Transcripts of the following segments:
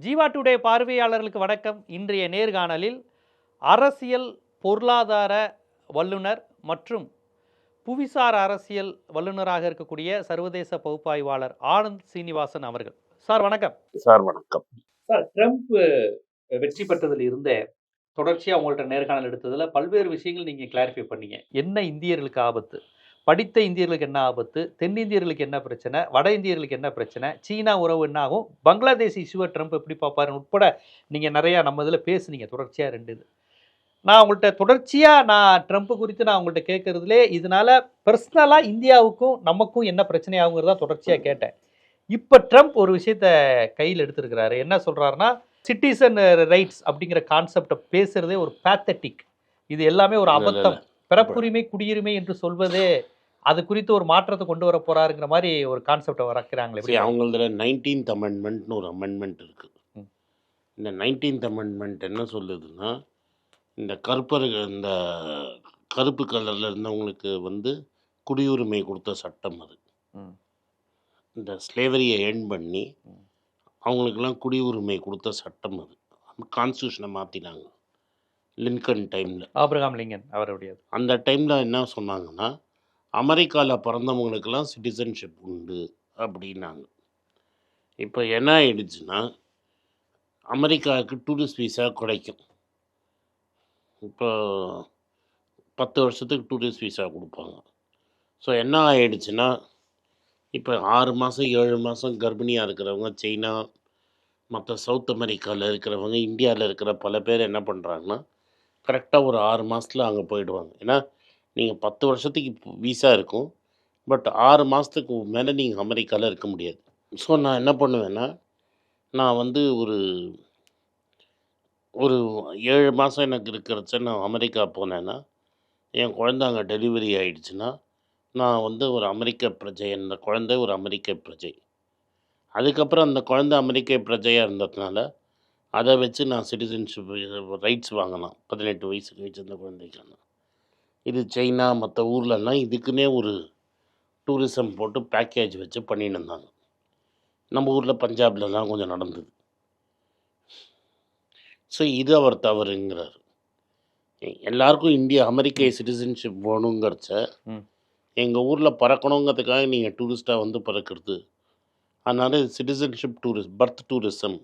Jeeva today பார்வையாளர்களுக்கு வணக்கம். இன்றைய நேர்காணலில் அரசியல் பொருளாதார வல்லுனர் மற்றும் புவிசார் அரசியல் வல்லுநராக இருக்கக்கூடிய சர்வதேச பகுப்பாய்வாளர் ஆனந்த் சீனிவாசன் அவர்கள். சார் வணக்கம். சார் வணக்கம். சார் ட்ரம்ப் வெற்றி பெற்றதில் இருந்தே தொடர்ச்சியாக உங்கள்ட்ட நேர்காணல் எடுத்ததில் பல்வேறு விஷயங்கள் நீங்கள் கிளாரிஃபை பண்ணீங்க. என்ன இந்தியர்களுக்கு ஆபத்து? படித்த இந்தியர்களுக்கு என்ன ஆபத்து? தென்னிந்தியர்களுக்கு என்ன பிரச்சனை? வட இந்தியர்களுக்கு என்ன பிரச்சனை? சீனா உறவு என்ன ஆகும்? பங்களாதேஷ் இஷ்யூவை ட்ரம்ப் எப்படி பார்ப்பாருன்னு உட்பட நீங்கள் நிறையா நம்ம இதில் பேசுனீங்க. தொடர்ச்சியாக ரெண்டு இது. நான் உங்கள்கிட்ட தொடர்ச்சியாக நான் ட்ரம்ப் குறித்து நான் உங்கள்கிட்ட கேட்குறதுலே இதனால பர்சனலாக இந்தியாவுக்கும் நமக்கும் என்ன பிரச்சனையாகுங்கிறதா தொடர்ச்சியாக கேட்டேன். இப்போ ட்ரம்ப் ஒரு விஷயத்த கையில் எடுத்திருக்கிறாரு. என்ன சொல்கிறாருன்னா சிட்டிசன் ரைட்ஸ் அப்படிங்கிற கான்செப்டை பேசுறதே ஒரு பேத்தட்டிக் இது எல்லாமே ஒரு அபத்தம். பிறப்புரிமை குடியுரிமை என்று சொல்வதே அது குறித்து ஒரு மாற்றத்தை கொண்டு வர போறாருங்கிற மாதிரி ஒரு கான்செப்டை வளர்க்குறாங்களே சரி அவங்களதுல நைன்டீன்த் அமெண்ட்மெண்ட்னு ஒரு அமெண்ட்மெண்ட் இருக்கு. இந்த நைன்டீன்த் அமெண்ட்மெண்ட் என்ன சொல்லுதுன்னா இந்த கருப்பர்கள் இந்த கருப்பு கலரில் இருந்தவங்களுக்கு வந்து குடியுரிமை கொடுத்த சட்டம் அது. இந்த ஸ்லேவரியை எண்ட் பண்ணி. அவங்களுக்கெல்லாம் குடியுரிமை கொடுத்த சட்டம் அது கான்ஸ்டியூஷனை மாற்றினாங்க லின்கன் டைமில். ஆபிரகாம் லிங்கன் அவருடையது. அந்த டைமில் என்ன சொன்னாங்கன்னா அமெரிக்காவில் பிறந்தவங்களுக்கெல்லாம் சிட்டிசன்ஷிப் உண்டு அப்படின்னாங்க. இப்போ என்ன ஆயிடுச்சுன்னா அமெரிக்காவுக்கு டூரிஸ்ட் விசா கிடைக்கும். இப்போ பத்து வருஷத்துக்கு டூரிஸ்ட் விசா கொடுப்பாங்க. ஸோ என்ன ஆயிடுச்சுன்னா இப்போ ஆறு மாதம் ஏழு மாதம் கர்ப்பிணியாக இருக்கிறவங்க சைனா மற்ற சவுத் அமெரிக்காவில் இருக்கிறவங்க இந்தியாவில் இருக்கிற பல பேர் என்ன பண்ணுறாங்கன்னா கரெக்டாக ஒரு ஆறு மாதத்தில் அங்கே போயிடுவாங்க. ஏன்னா நீங்கள் பத்து வருஷத்துக்கு வீசா இருக்கும். பட் ஆறு மாதத்துக்கு மேலே நீங்கள் அமெரிக்காவில் இருக்க முடியாது. ஸோ நான் என்ன பண்ணுவேன்னா நான் வந்து ஒரு ஒரு ஏழு மாதம் எனக்கு இருக்கிறச்ச நான் அமெரிக்கா போனேன்னா என் குழந்தை அங்கே டெலிவரி ஆகிடுச்சுன்னா நான் வந்து ஒரு அமெரிக்க பிரஜை அந்த குழந்தை ஒரு அமெரிக்க பிரஜை. அதுக்கப்புறம் அந்த குழந்தை அமெரிக்க பிரஜையாக இருந்ததுனால அதை வச்சு நான் சிட்டிசன்ஷிப் ரைட்ஸ் வாங்கலாம். பதினெட்டு வயசு கழிச்சு அந்த குழந்தைக்கான. இது சைனா மற்ற ஊர்லலாம் இதுக்குன்னே ஒரு டூரிசம் போட்டு பேக்கேஜ் வச்சு பண்ணிட்டு இருந்தாங்க. நம்ம ஊரில் பஞ்சாப்லலாம் கொஞ்சம் நடந்தது. ஸோ இது அவர் தவறுங்கிறார். எல்லாருக்கும் இந்தியா அமெரிக்க சிட்டிசன்ஷிப் வேணுங்கிறச்ச. எங்கள் ஊரில் பறக்கணுங்கிறதுக்காக நீங்கள் டூரிஸ்ட்டாக வந்து பறக்கிறது. அதனால் citizenship tourist birth tourism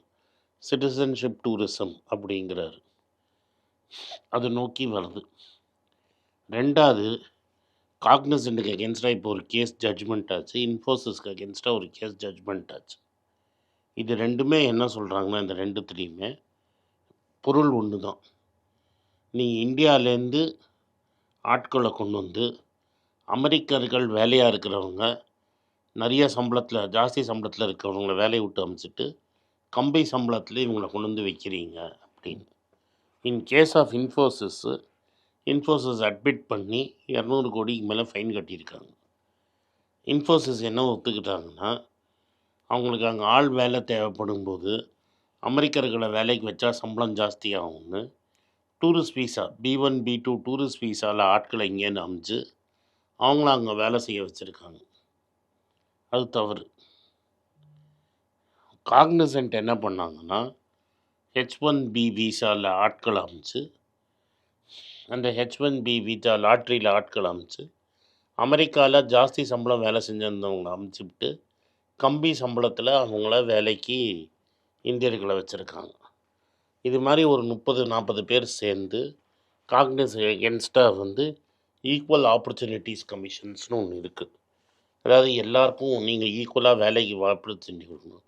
citizenship tourism அப்படிங்கிறாரு. அது நோக்கி வருது ரெண்டாவது காக்னசென்ட்டுக்கு அகேன்ஸ்டாக இப்போ ஒரு கேஸ் ஜட்ஜ்மெண்ட் ஆச்சு. இன்ஃபோசிஸ்க்கு அகேன்ஸ்டாக ஒரு கேஸ் ஜட்ஜ்மெண்ட் ஆச்சு. இது ரெண்டுமே என்ன சொல்கிறாங்கன்னா இந்த ரெண்டுத்துலேயுமே பொருள் ஒன்று தான் நீங்கள் இந்தியாவிலேருந்து ஆட்களை கொண்டு வந்து அமெரிக்கர்கள் வேலையாக இருக்கிறவங்க நிறைய சம்பளத்தில் ஜாஸ்தி சம்பளத்தில் இருக்கிறவங்கள வேலையை விட்டு அமைச்சிட்டு கம்பை சம்பளத்தில் இவங்களை கொண்டு வந்து வைக்கிறீங்க அப்படின்னு. In case of Infosys Infosys admit பண்ணி இரநூறு கோடிக்கு மேலே ஃபைன் கட்டியிருக்காங்க. இன்ஃபோசிஸ் என்ன ஒத்துக்கிட்டாங்கன்னா அவங்களுக்கு அங்கே ஆள் வேலை தேவைப்படும் போது அமெரிக்கர்களை வேலைக்கு வச்சா சம்பளம் ஜாஸ்தி ஆகும்னு tourist visa B one B two tourist வீசாவில் ஆட்களை இங்கேன்னு அமைச்சு அவங்கள அங்கே வேலை செய்ய வச்சுருக்காங்க. அது தவறு. காக்னிசன்ட் என்ன பண்ணாங்கன்னா ஹெச் ஒன் பி விசாவில் ஆட்கள் அமைச்சு அந்த ஹெச் ஒன் பி விசா லாட்ரியில் ஆட்கள் அமைச்சு அமெரிக்காவில் ஜாஸ்தி சம்பளம் வேலை செஞ்சிருந்தவங்களை அமைச்சுவிட்டு கம்பி சம்பளத்தில் அவங்கள வேலைக்கு இந்தியர்களை வச்சுருக்காங்க. இது மாதிரி ஒரு முப்பது நாற்பது பேர் சேர்ந்து காக்னிஸ் எகென்ஸ்டாக வந்து ஈக்குவல் ஆப்பர்ச்சுனிட்டிஸ் கமிஷன்ஸ்னு ஒன்று இருக்குது அதாவது எல்லாருக்கும் நீங்கள் ஈக்குவலாக வேலைக்கு ஆப்பர்ச்சுனிட்டி கொடுக்கணும்.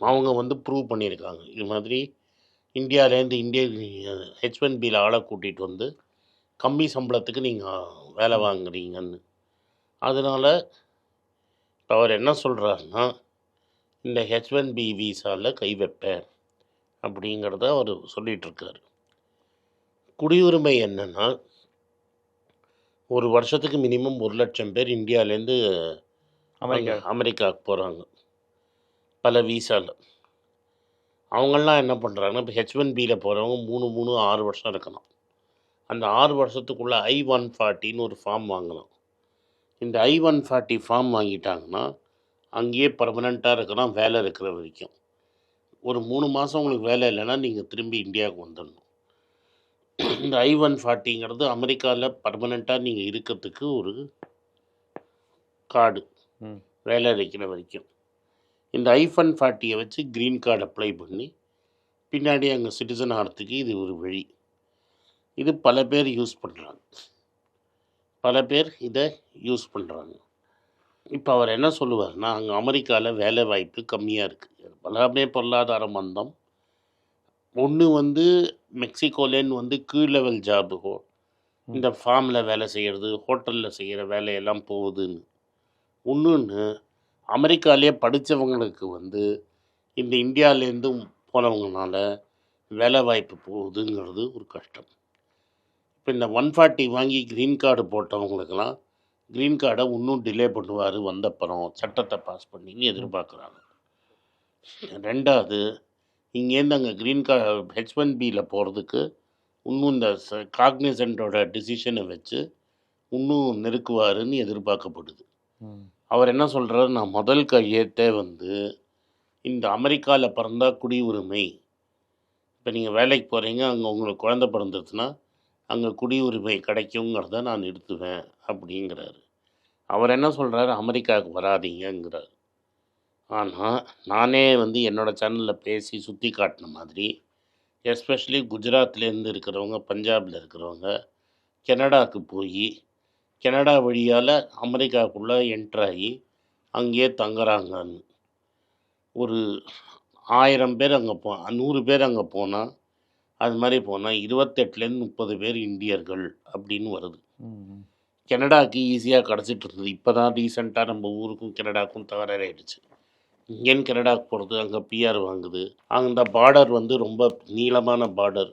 அவங்க வந்து ப்ரூவ் பண்ணியிருக்காங்க. இது மாதிரி இந்தியாவிலேருந்து இந்திய ஹெச் ஒன் பியில் ஆளை கூட்டிகிட்டு வந்து கம்மி சம்பளத்துக்கு நீங்கள் வேலை வாங்குறீங்கன்னு. அதனால் இப்போ அவர் என்ன சொல்கிறாருன்னா இந்த ஹெச் ஒன் பி விசாவில் கை வைப்பேன் அப்படிங்கிறத அவர் சொல்லிகிட்ருக்காரு குடியுரிமை என்னன்னா ஒரு வருஷத்துக்கு மினிமம் ஒரு லட்சம் பேர் இந்தியாவிலேருந்து அமெரிக்கா. அமெரிக்காவுக்கு போகிறாங்க பல வீசாவில் அவங்கெல்லாம் என்ன பண்ணுறாங்கன்னா இப்போ ஹெச் ஒன் பியில் போகிறவங்க மூணு மூணு ஆறு வருஷம் இருக்கலாம் அந்த ஆறு வருஷத்துக்குள்ளே ஐ ஒன் ஃபார்ட்டின்னு ஒரு ஃபார்ம் வாங்கலாம் இந்த ஐ ஒன் ஃபார்ட்டி ஃபார்ம் வாங்கிட்டாங்கன்னா அங்கேயே பர்மனெண்ட்டாக இருக்கலாம் வேலை இருக்கிற வரைக்கும். ஒரு மூணு மாதம் உங்களுக்கு வேலை இல்லைன்னா நீங்கள் திரும்பி இந்தியாவுக்கு வந்துடணும். இந்த ஐ ஒன் ஃபார்ட்டிங்கிறது அமெரிக்காவில் பர்மனெண்ட்டாக நீங்கள் இருக்கிறதுக்கு ஒரு கார்டு. வேலை இருக்கிற வரைக்கும். இந்த ஐ ஒன் ஃபார்ட்டியை வச்சு க்ரீன் கார்டு அப்ளை பண்ணி பின்னாடி அங்கே சிட்டிசன் ஆகிறதுக்கு இது ஒரு வழி. இது பல பேர் யூஸ் பண்ணுறாங்க பல பேர் இதை யூஸ் பண்ணுறாங்க இப்போ அவர் என்ன சொல்லுவார்னா அங்கே அமெரிக்காவில் வேலை வாய்ப்பு கம்மியாக இருக்குது எல்லாமே பொருளாதார மந்தம். ஒன்று வந்து மெக்சிகோலேன்னு வந்து கீழ் லெவல் ஜாபுகோ இந்த ஃபார்மில் வேலை செய்கிறது ஹோட்டலில் செய்கிற வேலையெல்லாம் போகுதுன்னு. இன்னொன்று அமெரிக்காலேயே படித்தவங்களுக்கு வந்து இந்த இந்தியாவிலேருந்து போனவங்கனால வேலை வாய்ப்பு போகுதுங்கிறது ஒரு கஷ்டம். இப்போ இந்த ஒன் ஃபார்ட்டி வாங்கி க்ரீன் கார்டு போட்டவங்களுக்கெல்லாம் க்ரீன் கார்டை இன்னும் டிலே பண்ணுவார் வந்தப்புறம் சட்டத்தை பாஸ் பண்ணின்னு எதிர்பார்க்குறாங்க. ரெண்டாவது இங்கேருந்து அங்கே க்ரீன் கார்டு ஹெச் ஒன் பியில் போகிறதுக்கு இன்னும் இந்த காக்னிசன்ட்டோட டிசிஷனை வச்சு இன்னும் நெருக்குவாருன்னு எதிர்பார்க்கப்படுது. அவர் என்ன சொல்கிறாரு நான் முதல் கையேட்டே வந்து இந்த அமெரிக்காவில் பிறந்தா குடியுரிமை. இப்போ நீங்கள் வேலைக்கு போகிறீங்க அங்கே உங்களுக்கு குழந்த பிறந்துருச்சுன்னா அங்கே குடியுரிமை கிடைக்குங்கிறத நான் நிறுத்துவேன் அப்படிங்கிறாரு. அவர் என்ன சொல்கிறாரு அமெரிக்காவுக்கு வராதீங்கங்கிறார். ஆனால் நானே வந்து என்னோடய சேனலில் பேசி சுற்றி காட்டின மாதிரி எஸ்பெஷலி குஜராத்லேருந்து இருக்கிறவங்க பஞ்சாபில் இருக்கிறவங்க கனடாவுக்கு போய் கனடா வழியால் அமெரிக்காவுக்குள்ளே என்ட்ராகி அங்கேயே தங்குறாங்கன்னு. ஒரு ஆயிரம் பேர் அங்கே போ நூறு பேர் அங்கே போனால் அது மாதிரி போனால் இருபத்தெட்டுலேருந்து முப்பது பேர் இந்தியர்கள் அப்படின்னு வருது. கனடாக்கு ஈஸியாக கிடச்சிட்டு இருந்தது. இப்போ தான் ரீசெண்டாக நம்ம ஊருக்கும் கனடாக்கும் தகராறாயிடுச்சு இங்கேன்னு கனடாக்கு போகிறது அங்கே பிஆர் வாங்குது. அந்த பார்டர் வந்து ரொம்ப நீளமான பார்டர்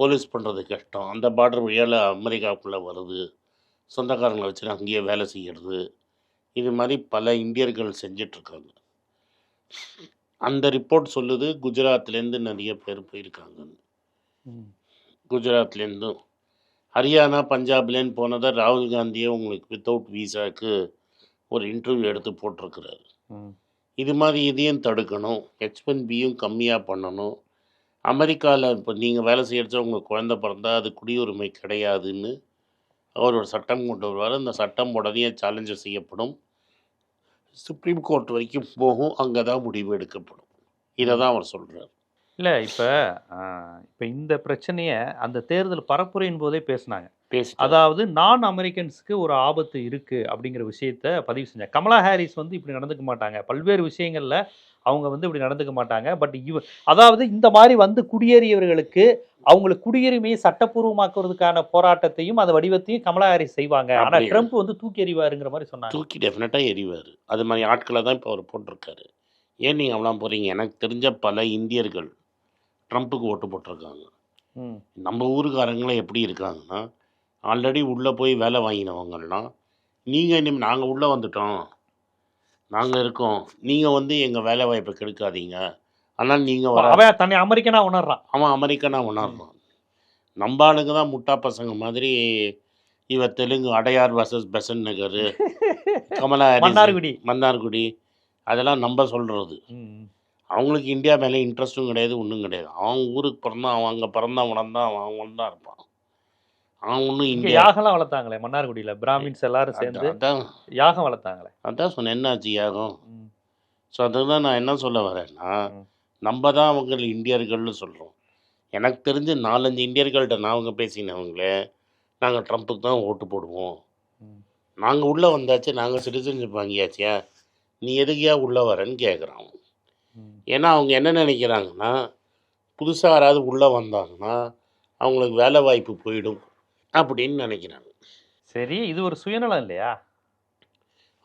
போலீஸ் பண்ணுறது கஷ்டம். அந்த பார்டர் வழியால் அமெரிக்காவுக்குள்ளே வருது. சொந்தக்காரங்களை வச்சுட்டு அங்கேயே வேலை செய்கிறது இது மாதிரி பல இந்தியர்கள் செஞ்சிட்ருக்காங்க. அந்த ரிப்போர்ட் சொல்லுது குஜராத்லேருந்து நிறைய பேர் போயிருக்காங்கன்னு. குஜராத்லேருந்தும் ஹரியானா பஞ்சாப்லேருந்து போனதை ராகுல் காந்தியே உங்களுக்கு வித்தவுட் வீசாக்கு ஒரு இன்டர்வியூ எடுத்து போட்டிருக்கிறாரு. இது மாதிரி இதையும் தடுக்கணும். ஹெச் ஒன் பியும் கம்மியாக பண்ணணும். அமெரிக்காவில் இப்போ நீங்கள் வேலை செய்கிறச்ச உங்களுக்கு குழந்தை பிறந்தா அது குடியுரிமை கிடையாதுன்னு அவர் ஒரு சட்டம் கொண்டு வருவார். அந்த சட்டம் உடனே சேலஞ்சு செய்யப்படும். சுப்ரீம் கோர்ட் வரைக்கும் போகும். அங்கே தான் முடிவு எடுக்கப்படும். இதை தான் அவர் சொல்கிறார் இல்ல இப்ப இப்ப இந்த பிரச்சனைய அந்த தேர்தல் பரப்புரையின் போதே பேசினாங்க. பேசி அதாவது நான் அமெரிக்கன்ஸ்க்கு ஒரு ஆபத்து இருக்கு அப்படிங்கிற விஷயத்த பதிவு செஞ்சாங்க. கமலா ஹாரிஸ் வந்து இப்படி நடந்துக்க மாட்டாங்க. பல்வேறு விஷயங்கள்ல அவங்க வந்து இப்படி நடந்துக்க மாட்டாங்க. பட் இவ அதாவது இந்த மாதிரி வந்து குடியேறியவர்களுக்கு அவங்களுக்கு குடியுரிமையை சட்டப்பூர்வமாக்குறதுக்கான போராட்டத்தையும் அந்த வடிவத்தையும் கமலா ஹாரிஸ் செய்வாங்க. ஆனா அப்படி. ட்ரம்ப் வந்து தூக்கி எறிவாருங்கிற மாதிரி சொன்னாங்க. தூக்கி டெஃபினட்டாக எறிவார். அது மாதிரி ஆட்களை தான் இப்போ அவர் போட்டிருக்காரு. ஏன் நீங்கள் அவ்வளோ போகிறீங்க எனக்கு தெரிஞ்ச பல இந்தியர்கள் ட்ரம்ப்புக்கு ஓட்டு போட்டிருக்காங்க. நம்ம ஊருக்காரங்களே எப்படி இருக்காங்கன்னா ஆல்ரெடி உள்ளே போய் வேலை வாங்கினவங்கலாம் நீங்கள் இனிமேல் நாங்கள் உள்ளே வந்துட்டோம். நாங்கள் இருக்கோம். நீங்கள் வந்து எங்கள் வேலை வாய்ப்பை கெடுக்காதீங்க. ஆனால் நீங்கள் வர அவன் தன்னை அமெரிக்கனா உணர்றான். அவன் அமெரிக்கனா உணர்றான். நம்ம ஆளுங்க தான் முட்டா பசங்க மாதிரி இவ தெலுங்கு அடையார் வர்சஸ் பெசன் நகர் கமலா மன்னார்குடி. மன்னார்குடி. அதெல்லாம் நம்ம சொல்கிறது அவங்களுக்கு இந்தியா மேலே இன்ட்ரெஸ்ட்டும் கிடையாது ஒன்றும் கிடையாது. அவன் ஊருக்கு பிறந்தான் அவன் அங்கே பிறந்தான் உணர்ந்தான் அவன் அவன் தான் இருப்பான். அவன் ஒன்றும் இங்க யாகம்லாம் வளர்த்தாங்களே மன்னார்குடியில? பிராமின்ஸ் எல்லாரும் சேர்ந்து அதான் யாகம் வளர்த்தாங்களே? அதான் சொன்னேன் என்னாச்சு யாகம்? ஸோ அதுதான் நான் என்ன சொல்ல வரேன்னா. நம்ம தான் அவங்க இந்தியர்கள்னு சொல்கிறோம் எனக்கு தெரிஞ்சு நாலஞ்சு இந்தியர்கள்ட்ட நான் அவங்க பேசினவங்களே நாங்கள் ட்ரம்ப்புக்கு தான் ஓட்டு போடுவோம். நாங்கள் உள்ளே வந்தாச்சு நாங்கள் சிட்டிசன்ஷிப் வாங்கியாச்சியா நீ எதுக்கியா உள்ளே வரேன்னு கேட்குறான். ஏன்னா அவங்க என்ன நினைக்கிறாங்கன்னா புதுசாக யாராவது உள்ளே வந்தாங்கன்னா அவங்களுக்கு வேலை வாய்ப்பு போயிடும் அப்படின்னு நினைக்கிறாங்க. சரி இது ஒரு சுயநலம் இல்லையா?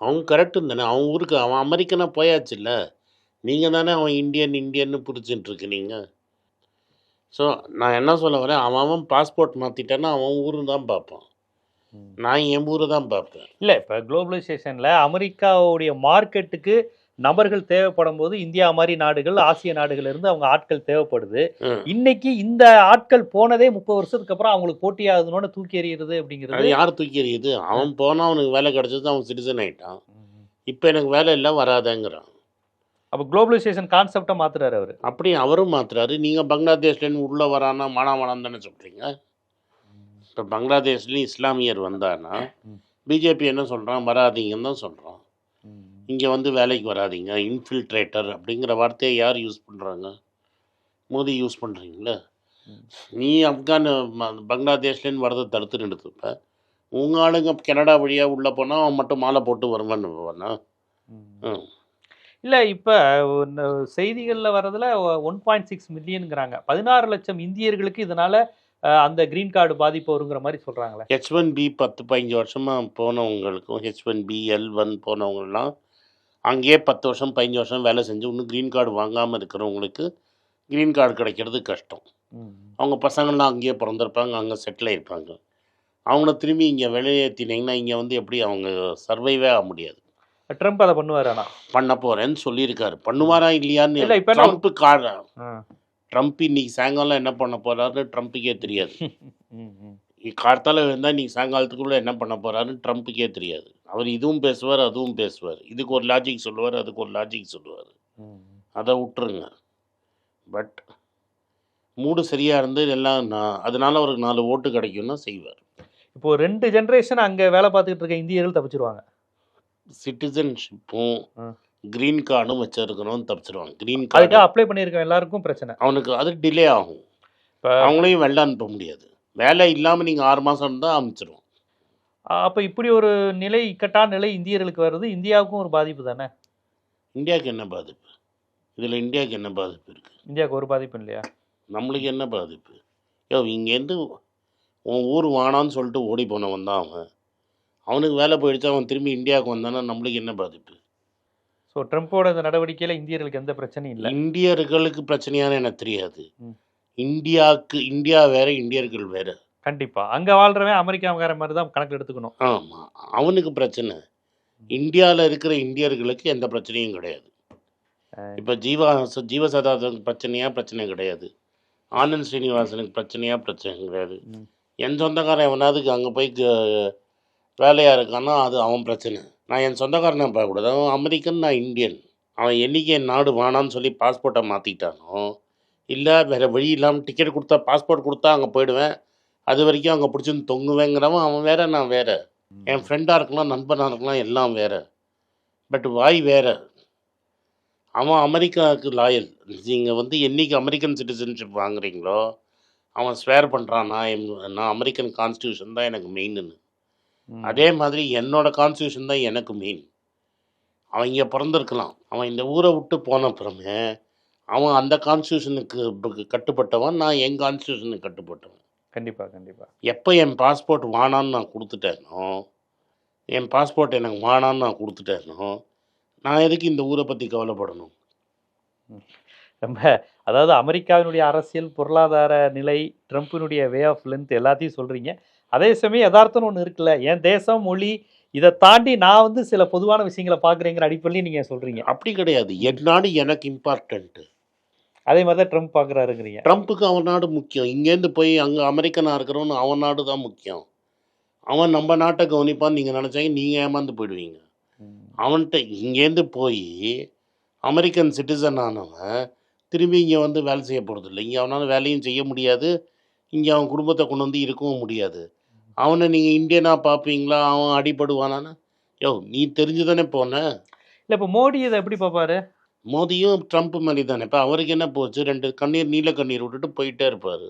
அவங்க கரெக்டு தானே அவன் ஊருக்கு அவன் அமெரிக்கனாக போயாச்சுல்ல? நீங்கள் தானே அவன் இந்தியன் இந்தியன்னு பிடிச்சிட்டு இருக்கிறீங்க ஸோ நான் என்ன சொல்ல வரேன்? அவன் அவன் பாஸ்போர்ட் மாற்றிட்டான்னா அவன் ஊரு தான் பார்ப்பான். நான் என் ஊரை தான் பார்ப்பேன். இல்ல இப்ப குளோபலைசேஷன்ல அமெரிக்காவுடைய மார்க்கெட்டுக்கு நபர்கள் தேவைப்படும் போது இந்தியா மாதிரி நாடுகள் ஆசிய நாடுகள்ல இருந்து அவங்க ஆட்கள் தேவைப்படுது. இன்னைக்கு இந்த ஆட்கள் போனதே முப்பது வருஷத்துக்கு அப்புறம் அவங்களுக்கு போட்டி ஆகுதுன்னு தூக்கி எறிகிறது அது அப்படிங்கிறது யார் தூக்கி எறியுது? அவன் போனால் அவனுக்கு வேலை கிடச்சது அவன் சிட்டிசன் ஆகிட்டான். இப்போ எனக்கு வேலை இல்லை வராதேங்கிறான். அப்போ குளோபலைசேஷன் கான்செப்டை மாத்துறாரு அவர். அப்படி அவரும் மாத்துறாரு. நீங்கள் பங்களாதேஷ்லேருந்து உள்ளே வரானா மானா மானான்னு தானே சொல்கிறீங்க இப்போ பங்களாதேஷ்லேயும் இஸ்லாமியர் வந்தானா. பிஜேபி என்ன சொல்கிறான் வராதீங்கன்னு தான் சொல்கிறான் இங்கே வந்து வேலைக்கு வராதீங்க. இன்ஃபில்ட்ரேட்டர் அப்படிங்கிற வார்த்தையை யார் யூஸ் பண்ணுறாங்க மோடி யூஸ் பண்ணுறீங்களா. நீ ஆப்கான் பங்களாதேஷ்லேருந்து வரதை தடுத்து நிறுத்துப்ப. உங்கள் ஆளுங்க கனடா வழியாக உள்ளே போனால் அவன் மட்டும் மாலை போட்டு வருவான்னு போவானா ம். இல்லை இப்போ செய்திகளில் வர்றதுல ஒன் பாயிண்ட் சிக்ஸ் மில்லியனுங்கிறாங்க. பதினாறு லட்சம் இந்தியர்களுக்கு இதனால அந்த கிரீன் கார்டு பாதிப்பு வருங்கிற மாதிரி சொல்றாங்களே. ஹெச் ஒன் பி பத்து பதினஞ்சு வருஷமாக போனவங்களுக்கும் H one B L one போனவங்கலாம் அங்கேயே பத்து வருஷம் பதினஞ்சு வருஷம் வேலை செஞ்சு இன்னும் க்ரீன் கார்டு வாங்காமல் இருக்கிறவங்களுக்கு க்ரீன் கார்டு கிடைக்கிறது கஷ்டம். அவங்க பசங்கள்லாம் அங்கேயே பிறந்திருப்பாங்க அங்கே செட்டில் ஆயிருப்பாங்க. அவங்கள திரும்பி இங்கே வெளியேற்றினீங்கன்னா இங்கே வந்து எப்படி அவங்க சர்வைவே ஆக முடியாது. ட்ரம்ப் அதை பண்ணுவார் ஆனா. பண்ண போகிறேன்னு சொல்லியிருக்காரு. பண்ணுவாரா இல்லையான்னு இல்ல, இப்ப என்ன- ட்ரம்ப்பு கார ஆ. ட்ரம்ப் இன்னைக்கு சாயங்காலம் என்ன பண்ண போறாருன்னு ட்ரம்ப்புக்கே தெரியாது. கார்த்தால இருந்தால் இன்னைக்கு சாயங்காலத்துக்குள்ளே என்ன பண்ண போறாருன்னு ட்ரம்ப்புக்கே தெரியாது. அவர் இதுவும் பேசுவார் அதுவும் பேசுவார். இதுக்கு ஒரு லாஜிக் சொல்லுவார் அதுக்கு ஒரு லாஜிக் சொல்லுவார். அதை விட்டுருங்க. பட் மூடு சரியாக இருந்து எல்லாம் நான் அதனால அவருக்கு நாலு ஓட்டு கிடைக்கும்னா செய்வார். இப்போ ரெண்டு ஜெனரேஷன் அங்க வேலை பார்த்துக்கிட்டு இருக்க இந்தியர்கள் தப்பிச்சிருவாங்க. சிட்டிசன்ஷிப்பும். க்ரீன் கார்டும் வச்சிருக்கணும் தப்பிச்சிருவாங்க. க்ரீன் கார்டு அப்ளை பண்ணியிருக்க எல்லாருக்கும் பிரச்சனை. அவனுக்கு அது டிலே ஆகும். அவங்களையும் வெளில அனுப்ப முடியாது. வேலை இல்லாமல் நீங்கள் ஆறு மாதம் இருந்தால் அனுப்பிச்சிரும் அப்போ இப்படி ஒரு நிலை இக்கட்டான நிலை இந்தியர்களுக்கு வருது. இந்தியாவுக்கும் ஒரு பாதிப்பு தானே? இந்தியாவுக்கு என்ன பாதிப்பு? இதில் இந்தியாவுக்கு என்ன பாதிப்பு இருக்குது இந்தியாவுக்கு ஒரு பாதிப்பு இல்லையா? நம்மளுக்கு என்ன பாதிப்பு? யோ இங்கேருந்து உன் ஊர் வானான்னு சொல்லிட்டு ஓடி போனவன் தான் அவன். அவனுக்கு வேலை போயிடுச்சு அவன் திரும்பி இந்தியாவுக்கு வந்தானா நம்மளுக்கு என்ன பாதிப்பு? ஸோ ட்ரம்ப்போட இந்த நடவடிக்கையில இந்தியர்களுக்கு எந்த பிரச்சனையும் இல்லை. இந்தியர்களுக்கு பிரச்சனையான்னு எனக்கு தெரியாது. இந்தியாவுக்கு இந்தியா வேற இந்தியர்கள் வேற. கண்டிப்பா. அங்க வாழ்றவன் அமெரிக்காக்கார மாதிரி தான் கணக்கில் எடுத்துக்கணும். ஆமாம் அவனுக்கு பிரச்சனை. இந்தியாவில் இருக்கிற இந்தியர்களுக்கு எந்த பிரச்சனையும் கிடையாது. இப்போ ஜீவா ஜீவசதாதனுக்கு பிரச்சனையா பிரச்சனை கிடையாது. ஆனந்த் ஸ்ரீனிவாசனுக்கு பிரச்சனையா பிரச்சனை கிடையாது. என் சொந்தக்காரன் எவனாவதுக்கு அங்கே போய் க- வேலையா இருக்கான்னா அது அவன் பிரச்சனை. நான் என் சொந்தக்காரனை பார்க்கக்கூடாது. அவன் அமெரிக்கன் நான் இந்தியன். அவன் என்னைக்கு என் நாடு வேணான்னு சொல்லி பாஸ்போர்ட்டை மாற்றிக்கிட்டானோ இல்லை வேறு வழி இல்லாமல் டிக்கெட் கொடுத்தா பாஸ்போர்ட் கொடுத்தா அங்கே போயிடுவேன். அது வரைக்கும் அங்கே பிடிச்சிருந்து தொங்குவேங்கிறவன் அவன் வேற நான் வேற. என் ஃப்ரெண்டாக இருக்கலாம் நண்பனாக இருக்கலாம் எல்லாம் வேற. பட் வாய் வேற. அவன் அமெரிக்காவுக்கு லாயல் நீங்கள் வந்து என்னைக்கு அமெரிக்கன் சிட்டிசன்ஷிப் வாங்குறீங்களோ அவன் ஸ்வேர் பண்ணுறான் நான் நான் அமெரிக்கன் கான்ஸ்டியூஷன் தான் எனக்கு மெயின்னு. அதே மாதிரி என்னோட கான்ஸ்டியூஷன் தான் எனக்கு மெயின் அவன் இங்கே பிறந்திருக்கலாம். அவன் இந்த ஊரை விட்டு போன அப்புறமே அவன் அந்த கான்ஸ்டியூஷனுக்கு கட்டுப்பட்டவன். நான் என் கான்ஸ்டியூஷனுக்கு கட்டுப்பட்டவன். கண்டிப்பா கண்டிப்பா. எப்போ என் பாஸ்போர்ட் வானான்னு நான் கொடுத்துட்டேனோ என் பாஸ்போர்ட் எனக்கு வானான்னு நான் கொடுத்துட்டேனோ நான் எதுக்கு இந்த ஊரை பற்றி கவலைப்படணும்? ரொம்ப அதாவது அமெரிக்காவினுடைய அரசியல் பொருளாதார நிலை ட்ரம்ப்பினுடைய வே ஆஃப் லென்த் எல்லாத்தையும் சொல்றீங்க. அதே சமயம் யதார்த்தம்னு ஒன்று இருக்குல்ல. என் தேசம் மொழி இதை தாண்டி நான் வந்து சில பொதுவான விஷயங்களை பார்க்குறேங்கிற அடிப்படையில் நீங்க சொல்றீங்க? அப்படி கிடையாது. என் நாடு எனக்கு இம்பார்ட்டண்ட்டு அதே மாதிரி தான் ட்ரம்ப் பார்க்குறாருங்கிறீங்க. ட்ரம்ப்புக்கு அவன் நாடு முக்கியம். இங்கேருந்து போய் அங்கே அமெரிக்கனாக இருக்கிறவனு அவன் நாடு தான் முக்கியம். அவன் நம்ம நாட்டை கவனிப்பான்னு நீங்கள் நினச்சாங்க நீங்கள் ஏமாந்து போயிடுவீங்க. அவன்கிட்ட இங்கேருந்து போய் அமெரிக்கன் சிட்டிசன் ஆனவன் திரும்பி இங்கே வந்து வேலை செய்ய போகிறது இல்லை இங்கே அவனால் வேலையும் செய்ய முடியாது. இங்கே அவன் குடும்பத்தை கொண்டு வந்து இருக்கவும் முடியாது. அவனை நீங்கள் இந்தியனாக பார்ப்பீங்களா அவன் அடிபடுவானான்னு? யோ நீ தெரிஞ்சு தானே போன? இல்லை இப்போ மோடி இதை எப்படி பார்ப்பாரு மோதியும் ட்ரம்ப் மாதிரி தானே இப்போ அவருக்கு என்ன போச்சு? ரெண்டு கண்ணீர் நீல கண்ணீர் விட்டுட்டு போயிட்டே இருப்பார்.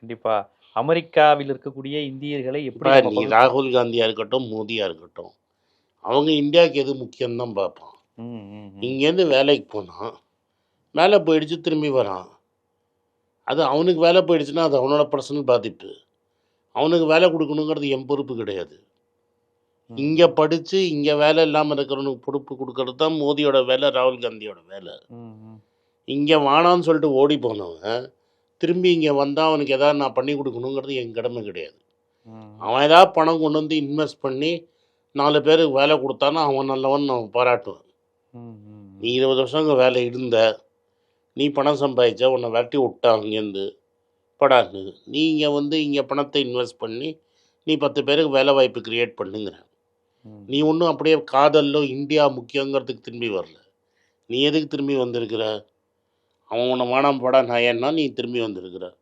கண்டிப்பா. அமெரிக்காவில் இருக்கக்கூடிய இந்தியர்களை எப்படி ராகுல் காந்தியா இருக்கட்டும் மோதியா இருக்கட்டும் அவங்க இந்தியாவுக்கு எது முக்கியம்தான் பார்ப்பான். இங்கேருந்து வேலைக்கு போனான். வேலை போயிடுச்சு திரும்பி வரான். அது அவனுக்கு வேலை போயிடுச்சுன்னா அது அவனோட பர்சனல் பாதிப்பு. அவனுக்கு வேலை கொடுக்கணுங்கிறது என் பொறுப்பு கிடையாது. இங்கே படித்து இங்கே வேலை இல்லாமல் இருக்கிறவனுக்கு பொறுப்பு கொடுக்கறது தான் மோதியோட வேலை ராகுல் காந்தியோட வேலை. இங்கே வானான்னு சொல்லிட்டு ஓடி போனவன் திரும்பி இங்கே வந்தால் அவனுக்கு எதாவது நான் பண்ணி கொடுக்கணுங்கிறது என் கடமை கிடையாது. அவன் ஏதாவது பணம் கொண்டு வந்து இன்வெஸ்ட் பண்ணி நாலு பேருக்கு வேலை கொடுத்தானா அவன் நல்லவன் நான் பாராட்டுவேன் நீ இருபது வருஷம் அங்கே வேலை இருந்த நீ பணம் சம்பாதிச்ச உன்னை விரட்டி விட்டா அங்கேருந்து படாது. நீ இங்கே வந்து இங்கே பணத்தை இன்வெஸ்ட் பண்ணி நீ பத்து பேருக்கு வேலை வாய்ப்பு கிரியேட் பண்ணுங்கிற. நீ ஒன்றும் அப்படியே காதல்லோ இந்தியா முக்கியங்கிறதுக்கு திரும்பி வரல. நீ எதுக்கு திரும்பி வந்திருக்கிற? அவன் உன்னை வானாம் போடா நான் ஏன்னா நீ திரும்பி வந்திருக்கிற.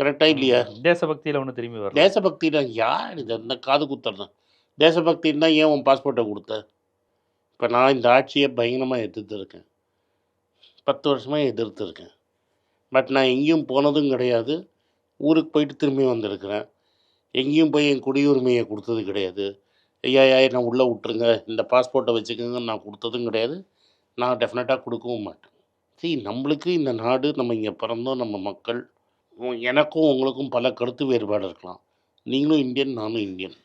கரெக்டாக இல்லையா? தேசபக்தியில ஒண்ணு திரும்பி வரல. தேசபக்தினா யார் இது? அந்த காது குத்துறதான் தேசபக்தின்னா ஏன் உன் பாஸ்போர்ட்டை கொடுத்த? இப்போ நான் இந்த ஆட்சியை பயங்கரமாக எதிர்த்துருக்கேன் பத்து வருஷமாக எதிர்த்துருக்கேன் பட் நான் எங்கேயும் போனதும் கிடையாது. ஊருக்கு போயிட்டு திரும்பி வந்திருக்கிறேன். எங்கேயும் போய் என் குடியுரிமையை கொடுத்தது கிடையாது. ஐயா ஐயா நான் உள்ளே விட்டுருங்க. இந்த பாஸ்போர்ட்டை வச்சுக்கோங்கன்னு நான் கொடுத்ததும் கிடையாது. நான் டெஃபினட்டாக கொடுக்கவும் மாட்டேன். சரி நம்மளுக்கு இந்த நாடு நம்ம இங்கே பிறந்தோம் நம்ம மக்கள் எனக்கும் உங்களுக்கும் பல கருத்து வேறுபாடு இருக்கலாம். நீங்களும் இந்தியன் நானும் இந்தியன்.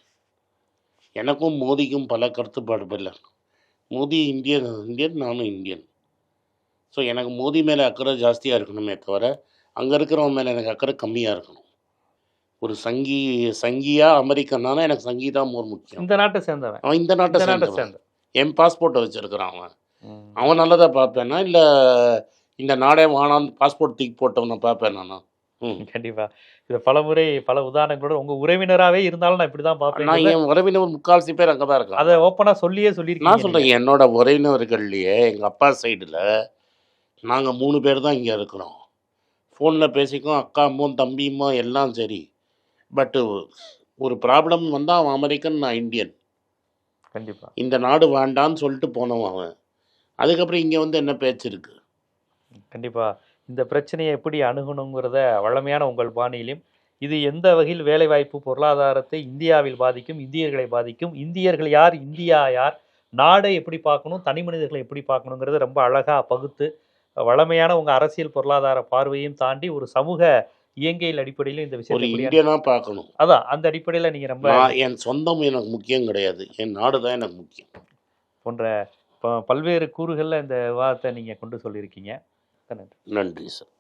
எனக்கும் மோதிக்கும் பல கருத்துப்பாடு இல்லை மோதி இந்தியன் இந்தியன் நானும் இந்தியன். ஸோ எனக்கு மோடி மேலே அக்கறை ஜாஸ்தியாக இருக்கணுமே தவிர அங்கே இருக்கிறவன் மேலே எனக்கு அக்கறை கம்மியாக இருக்கணும். ஒரு சங்கி சங்கியா அமெரிக்கனானா எனக்கு சங்கி தான் மோர் முக்கியம். இந்த நாட்டை சேர்ந்தவன். அவன் இந்த நாட்டை நாட்டை சேர்ந்த. என் பாஸ்போர்ட்டை வச்சுருக்கிறான் அவன். அவன் நல்லதா பார்ப்பேனா? இல்லை இந்த நாடே வானான்னு பாஸ்போர்ட் தூக்கி போட்டவனை பார்ப்பேன் நான்? கண்டிப்பா. இது பலமுறை பல உதாரணங்களோட உங்க உறவினராவே இருந்தாலும் நான் இப்படிதான் நான் பார்ப்பேன் என் உறவினர் முக்கால்சி பேர் அங்கே தான் இருக்கான் அதை ஓப்பனா சொல்லியே நான் சொல்லியிருக்கீங்க சொல்கிறேன் என்னோட உறவினர்கள்லையே எங்கள் அப்பா சைடில் நாங்கள் மூணு பேர் தான் இங்கே இருக்கிறோம். ஃபோனில் பேசிக்கோம் அக்கா அம்மும் தம்பியுமா எல்லாம் சரி. பட்டு ஒரு ப்ராப்ளம் வந்தால் அவன் அமெரிக்கன் நான் இந்தியன் கண்டிப்பா. இந்த நாடு வேண்டான்னு சொல்லிட்டு போனவன் அவன். அதுக்கப்புறம் இங்கே வந்து என்ன பேச்சு இருக்கு? கண்டிப்பா. இந்த பிரச்சனையை எப்படி அணுகணுங்கிறத வழமையான உங்கள் பாணியிலும் இது எந்த வகையில் வேலைவாய்ப்பு பொருளாதாரத்தை இந்தியாவில் பாதிக்கும் இந்தியர்களை பாதிக்கும் இந்தியர்கள் யார் இந்தியா யார் நாடை எப்படி பார்க்கணும் தனி மனிதர்களை எப்படி பார்க்கணுங்கிறத ரொம்ப அழகா பகுத்து வளமையான உங்க அரசியல் பொருளாதார பார்வையும் தாண்டி ஒரு சமூக இயங்கியல் அடிப்படையிலும் இந்த இந்தியனாக பார்க்கணும். அதான் அந்த அடிப்படையில நீங்க ரொம்ப என் சொந்தம் எனக்கு முக்கியம் கிடையாது. என் நாடு தான் எனக்கு முக்கியம். போன்ற பல்வேறு கூறுகள்ல இந்த விவாதத்தை நீங்க கொண்டு சொல்லியிருக்கீங்க. நன்றி. நன்றி சார்.